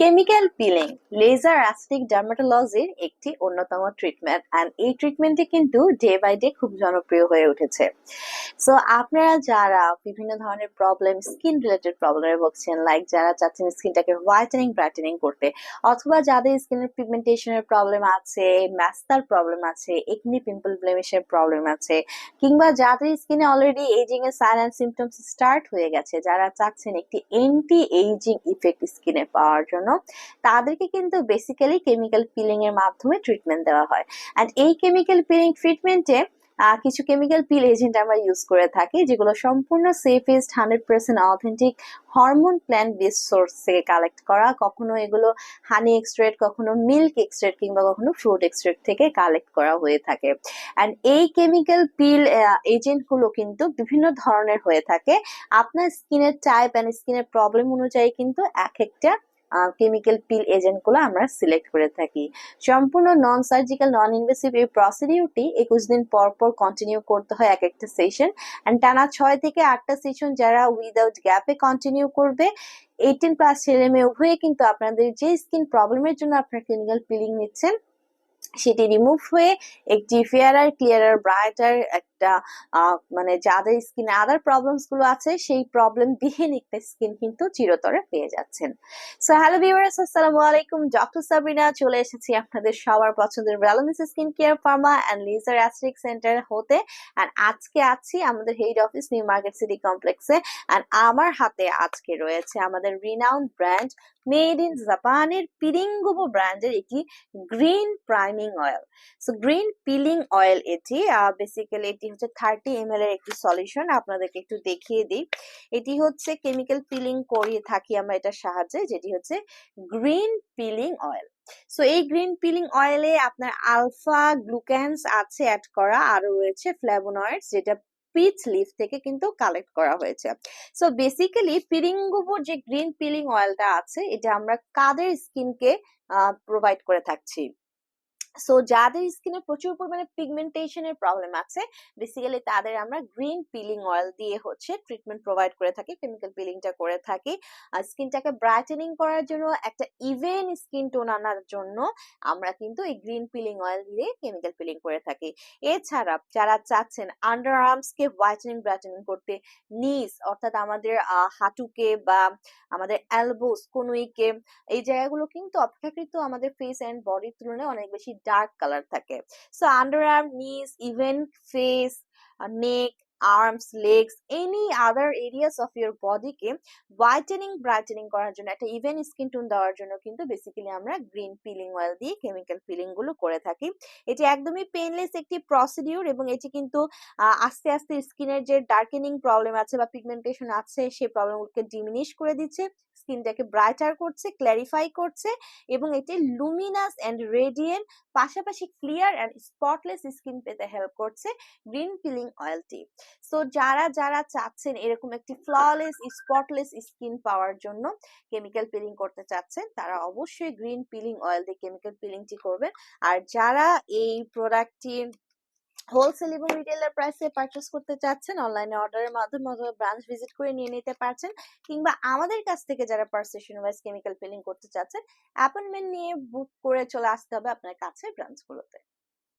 Chemical peeling laser aesthetic ডার্মাটোলজির একটি অন্যতম ট্রিটমেন্ট অ্যান্ড এই ট্রিটমেন্টটি কিন্তু ডে বাই ডে খুব জনপ্রিয় হয়ে উঠেছে। সো আপনারা যারা বিভিন্ন ধরনের প্রবলেম স্কিন রিলেটেড প্রবলেমে ভুগছেন লাইক যারা চাচ্ছেন স্কিনটাকে হোয়াইটেনিং ব্রাইটেনিং করতে, অথবা যাদের স্কিনের পিগমেন্টেশনের প্রবলেম আছে ম্যাস্তার প্রবলেম আছে একনি পিম্পল ব্লেমিশের প্রবলেম আছে, কিংবা যাদের স্কিনে অলরেডি এজিং এর সাইন অ্যান্ড সিমটমস স্টার্ট হয়ে গেছে, যারা চাচ্ছেন একটি এন্টি এইজিং ইফেক্ট স্কিনে পাওয়ার জন্য তাদেরকে কিন্তু বেসিক্যালি কেমিক্যাল পিলিং এর মাধ্যমে ট্রিটমেন্ট দেওয়া হয়। অ্যান্ড এই কেমিক্যাল পিলিং ট্রিটমেন্টে কিছু কেমিক্যাল পিল এজেন্ট আমরা ইউজ করে থাকি, যেগুলো সম্পূর্ণ safest hundred percent authentic hormone plant base source থেকে কালেক্ট করা। কখনো এগুলো হানি এক্সট্রেট কখনো মিল্ক এক্সট্রেট কিংবা কখনো ফ্রুট এক্সট্রেট থেকে কালেক্ট করা হয়ে থাকে। অ্যান্ড এই কেমিক্যাল পিল এজেন্টগুলো কিন্তু বিভিন্ন ধরনের হয়ে থাকে। আপনার স্কিনের টাইপ অ্যান্ড স্কিনের প্রবলেম অনুযায়ী কিন্তু এক একটা কেমিক্যাল পিল এজেন্টগুলো আমরা সিলেক্ট করে থাকি। সম্পূর্ণ নন সার্জিক্যাল নন ইনভেসিভ এই প্রসিডিউরটি একুশ দিন পর পর কন্টিনিউ করতে হয় এক একটা সেশন অ্যান্ড টানা ছয় থেকে আটটা সেশন যারা উইদাউট গ্যাপে কন্টিনিউ করবে এইটিন প্লাস ছেলে মেয়ে উভয়ে কিন্তু আপনাদের যে স্কিন প্রবলেমের জন্য আপনার কেমিক্যাল পিলিং নিচ্ছেন, সেটি রিমুভ হয়ে একটি ফেয়ারার ক্লিয়ারার ব্রাইটার একটা মানে যাদের স্কিনে আদার প্রবলেমসগুলো আছে, সেই প্রবলেম বিহীন একটা স্কিন কিন্তু চিরতরে পেয়ে যাচ্ছেন। সো হ্যালো ভিউয়ার্স আসসালামু আলাইকুম। ডক্টর সাবরিনা চলে এসেছি আপনাদের সবার পছন্দের ভ্যালোমিস skin care pharma and laser aesthetic centre হতে। অ্যান্ড আজকে আছি আমাদের head office new market city কমপ্লেক্সে অ্যান্ড আমার হাতে আজকে রয়েছে আমাদের রিনাউন্ড ব্র্যান্ড মেড ইন জাপানের পিরিঙ্গুবো ব্র্যান্ডের একটি green priming oil so green peeling oil এটি বেসিক্যালি এটি হচ্ছে থার্টি এম এর একটি সলিউশন আপনাদেরকে একটু দেখিয়ে দিই। এটি হচ্ছে কেমিক্যাল পিলিং করিয়ে থাকি আমরা এটার সাহায্যে, যেটি হচ্ছে গ্রিন পিলিং অয়েল সো এই গ্রিন পিলিং অয়েলে আপনার আলফা গ্লুক্যান্স আছে অ্যাড করা আরও রয়েছে ফ্ল্যাভোনয়েডস যেটা পিচ লিফ থেকে কিন্তু কালেক্ট করা হয়েছে। সো বেসিক্যালি পিরিঙ্গুবোর যে গ্রিন পিলিং অয়েলটা আছে, এটা আমরা কাদের স্কিনকে প্রোভাইড করে থাকছি? সো যাদের স্কিনে প্রচুর পরিমাণে পিগমেন্টেশনের প্রবলেম আছে বেসিক্যালি তাদের আমরা গ্রিন পিলিং অয়েল দিয়ে হচ্ছে ট্রিটমেন্ট প্রোভাইড করে থাকি কেমিক্যাল পিলিংটা করে থাকি। আর স্কিনটাকে ব্রাইটেনিং করার জন্য, একটা ইভেন স্কিন টোন আনার জন্য আমরা কিন্তু এই গ্রিন পিলিং অয়েল দিয়ে কেমিক্যাল পিলিং করে থাকি। এছাড়া যারা চাচ্ছেন আন্ডার আর্মসকে হোয়াইটেনিং ব্রাইটেনিং করতে নিজ অর্থাৎ আমাদের হাঁটুকে বা আমাদের এলবোস কনুইকে, এই জায়গাগুলো কিন্তু অপেক্ষাকৃত আমাদের ফেস অ্যান্ড বডির তুলনায় অনেক বেশি ডার্ক কালার থাকে। So under arm knees even face neck arms legs any other areas of your বডিকে whitening brightening করার জন্য, একটা ইভেন স্কিন টোন দেওয়ার জন্য কিন্তু বেসিক্যালি আমরা গ্রিন পিলিং অয়েল দিয়ে কেমিক্যাল পিলিংগুলো করে থাকি। এটি একদমই পেনলেস একটি প্রসিডিউর এবং এটি কিন্তু আস্তে আস্তে স্কিনের যে ডার্কেনিং প্রবলেম আছে বা পিগমেন্টেশন আছে সেই প্রবলেমগুলোকে ডিমিনিশ করে দিচ্ছে। স্কিনটাকে ব্রাইটার করছে ক্ল্যারিফাই করছে এবং এটি লুমিনাস অ্যান্ড রেডিয়েন্ট পাশাপাশি ক্লিয়ার অ্যান্ড স্পটলেস স্কিন পেতে হেল্প করছে গ্রিন পিলিং অয়েলটি সো যারা যারা চাচ্ছেন এরকম একটি ফ্ললেস স্পটলেস স্কিন পাওয়ার জন্য কেমিক্যাল পিলিং করতে চাচ্ছেন, তারা অবশ্যই গ্রিন পিলিং অয়েল দিয়ে কেমিক্যাল পিলিংটি করবেন। আর যারা এই প্রোডাক্টটি হোলসেল এবং রিটেলার প্রাইসে পারচেস করতে চাচ্ছেন অনলাইনে অর্ডারের মাধ্যমে অথবা ব্রাঞ্চ ভিজিট করে নিয়ে নিতে পারছেন, কিংবা আমাদের কাছ থেকে যারা পারসেশন ওয়াইজ কেমিক্যাল ফিলিং করতে চাচ্ছেন অ্যাপয়েন্টমেন্ট নিয়ে বুক করে চলে আসতে হবে আপনার কাছে ব্রাঞ্চগুলোতে